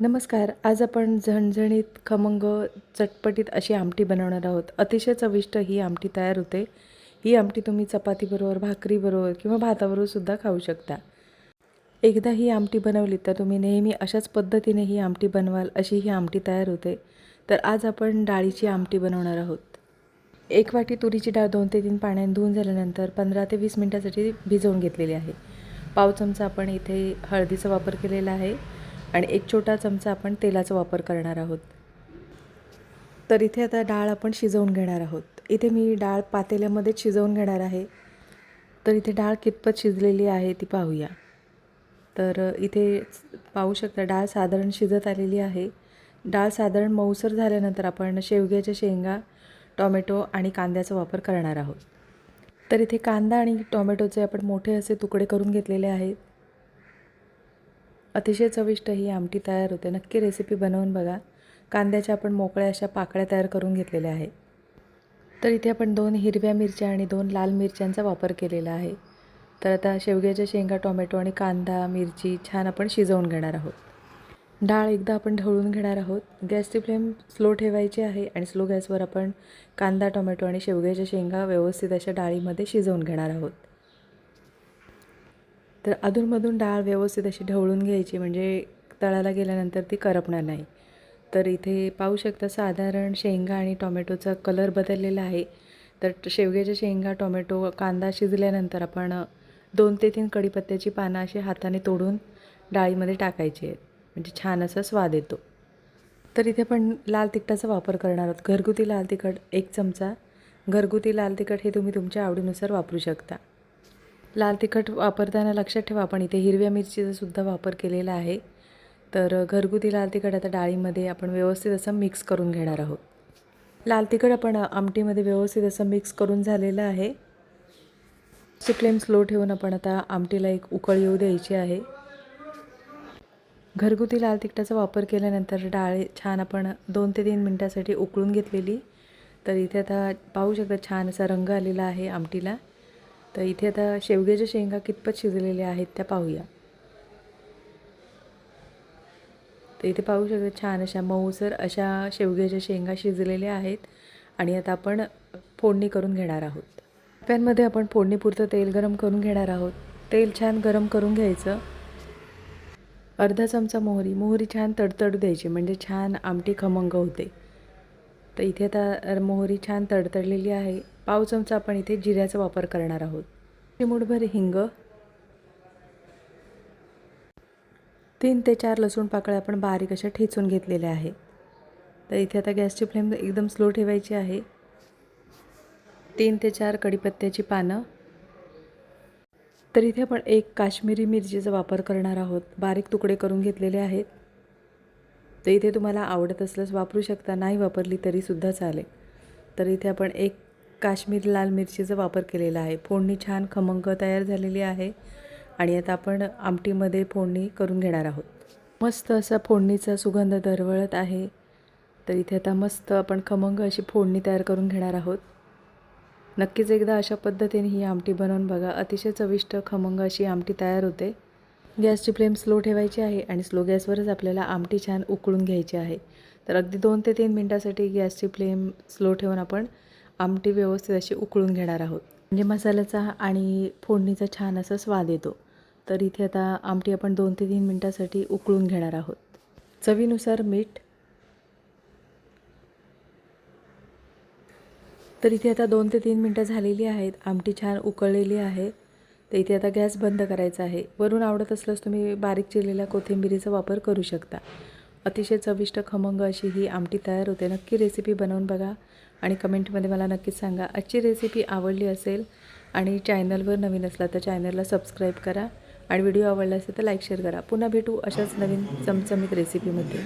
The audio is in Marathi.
नमस्कार. आज आपण झणझणीत खमंग चटपटीत अशी आमटी बनवणार आहोत. अतिशय चविष्ट ही आमटी तयार होते. ही आमटी तुम्ही चपातीबरोबर भाकरीबरोबर किंवा भाताबरोबर सुद्धा खाऊ शकता. एकदा ही आमटी बनवली तर तुम्ही नेहमी अशाच पद्धतीने ही आमटी बनवाल अशी ही आमटी तयार होते. तर आज आपण डाळीची आमटी बनवणार आहोत. एक वाटी तुरीची डाळ दोन ते तीन पाण्याने धुवून झाल्यानंतर पंधरा ते वीस मिनटासाठी भिजवून घेतलेली आहे. पाव चमचा आपण इथे हळदीचा वापर केलेला आहे. आणि एक छोटा चमचा आपण तेलाचा वापर करणार आहोत. तर इथे आता डाळ आपण शिजवून घेणार आहोत. इथे मी डाळ पातेल्यामध्येच शिजवून घेणार आहे. तर इथे डाळ कितपत शिजलेली आहे ती पाहूया. तर इथे पाहू शकता डाळ साधारण शिजत आलेली आहे. डाळ साधारण मऊसर झाल्यानंतर आपण शेवग्याच्या शेंगा टॉमॅटो आणि कांद्याचा वापर करणार आहोत. तर इथे कांदा आणि टॉमॅटोचे आपण मोठे असे तुकडे करून घेतलेले आहेत. अतिशय चविष्ट ही आमटी तयार होते. नक्की रेसिपी बनवून बघा. कांद्याच्या आपण मोकळ्या अशा पाकळ्या तयार करून घेतलेल्या आहे तर इथे आपण दोन हिरव्या मिरच्या आणि दोन लाल मिरच्यांचा वापर केलेला आहे. तर आता शेवग्याच्या शेंगा टोमॅटो आणि कांदा मिरची छान आपण शिजवून घेणार आहोत. डाळ एकदा आपण ढवळून घेणार आहोत. गॅसची फ्लेम स्लो ठेवायची आहे आणि स्लो गॅसवर आपण कांदा टोमॅटो आणि शेवग्याच्या शेंगा व्यवस्थित अशा डाळीमध्ये शिजवून घेणार आहोत. तर अधूनमधून डाळ व्यवस्थित अशी ढवळून घ्यायची म्हणजे तळाला गेल्यानंतर ती करपणार नाही. तर इथे पाहू शकता साधारण शेंगा आणि टोमॅटोचा कलर बदललेला आहे. तर शेवग्याच्या शेंगा टोमॅटो कांदा शिजल्यानंतर आपण दोन ते तीन कढीपत्त्याची पानं अशी हाताने तोडून डाळीमध्ये टाकायची आहेत. म्हणजे छान असा स्वाद येतो. तर इथे पण लाल तिखटाचा वापर करणार आहोत. घरगुती लाल तिखट एक चमचा. घरगुती लाल तिखट हे तुम्ही तुमच्या आवडीनुसार वापरू शकता. लाल तिखट वापरताना लक्षात ठेवा. आपण इथे हिरव्या मिरचीचा सुद्धा वापर केलेला आहे. तर घरगुती लाल तिखट आता डाळीमध्ये आपण व्यवस्थित असं मिक्स करून घेणार आहोत. लाल तिखट आपण आमटीमध्ये व्यवस्थित असं मिक्स करून झालेलं आहे. ची फ्लेम स्लो ठेवून आपण आता आमटीला एक उकळ येऊ द्यायची आहे. घरगुती लाल तिखटाचा वापर केल्यानंतर डाळ छान आपण दोन ते तीन मिनटासाठी उकळून घेतलेली. तर इथे आता पाहू शकता छान असा रंग आलेला आहे आमटीला. तर इथे आता शेवग्याच्या शेंगा कितपत शिजलेल्या आहेत त्या पाहूया. तर इथे पाहू शकता छान अशा मऊसर अशा शेवग्याच्या शेंगा शिजलेल्या आहेत आणि आता आपण फोडणी करून घेणार आहोत. पॅनमध्ये आपण फोडणीपुरतं तेल गरम करून घेणार आहोत. तेल छान गरम करून घ्यायचं. अर्धा चमचा मोहरी मोहरी छान तडतडू द्यायची म्हणजे छान आमटी खमंग होते. तर इथे आता मोहरी छान तडतडलेली आहे. पाव चमचा आपण इथे जिऱ्याचा वापर करणार आहोत. चिमूटभर हिंग तीन ते चार लसूण पाकळ्या आपण बारीक अशा ठेचून घेतलेल्या आहेत. तर इथे आता गॅसची फ्लेम एकदम स्लो ठेवायची आहे. तीन ते चार कढीपत्त्याची पानं. तर इथे आपण एक काश्मीरी मिरचीचा वापर करणार आहोत. बारीक तुकडे करून घेतलेले आहेत. तर इथे तुम्हाला आवडत असल्यास वापरू शकता नाही वापरली तरीसुद्धा चालेल. तर इथे आपण एक काश्मीरी लाल मिरचीचा वापर केलेला आहे. फोडणी छान खमंग तयार झालेली आहे आणि आता आपण आमटीमध्ये फोडणी करून घेणार आहोत. मस्त असा फोडणीचा सुगंध दरवळत आहे. तर इथे आता मस्त आपण खमंग अशी फोडणी तयार करून घेणार आहोत. नक्कीच एकदा अशा पद्धतीने ही आमटी बनवून बघा. अतिशय चविष्ट खमंग अशी आमटी तयार होते. गॅसची फ्लेम स्लो ठेवायची आहे आणि स्लो गॅसवरच आपल्याला आमटी छान उकळून घ्यायची आहे. तर अगदी दोन ते तीन मिनटासाठी गॅसची फ्लेम स्लो ठेवून आपण आमटी व्यवस्थित अशी उकळून घेणार आहोत. म्हणजे मसाल्याचा आणि फोडणीचा छान असा स्वाद येतो. तर इथे आता आमटी आपण दोन ते तीन मिनटासाठी उकळून घेणार आहोत. चवीनुसार मीठ. तर इथे आता दोन ते तीन मिनटं झालेली आहेत. आमटी छान उकळलेली आहे. तर इथे आता गॅस बंद करायचा आहे. वरून आवडत असल्यास तुम्ही बारीक चिरलेल्या कोथिंबिरीचा वापर करू शकता. अतिशय चविष्ट खमंग अशी ही आमटी तयार होते. नक्की रेसिपी बनवून बघा. आणि कमेंटमध्ये मला नक्कीच सांगा. आजची रेसिपी आवडली असेल आणि चॅनलवर नवीन असला तर चॅनलला सबस्क्राईब करा आणि व्हिडिओ आवडला असेल तर लाईक शेअर करा. पुन्हा भेटू अशाच नवीन चमचमीत रेसिपीमध्ये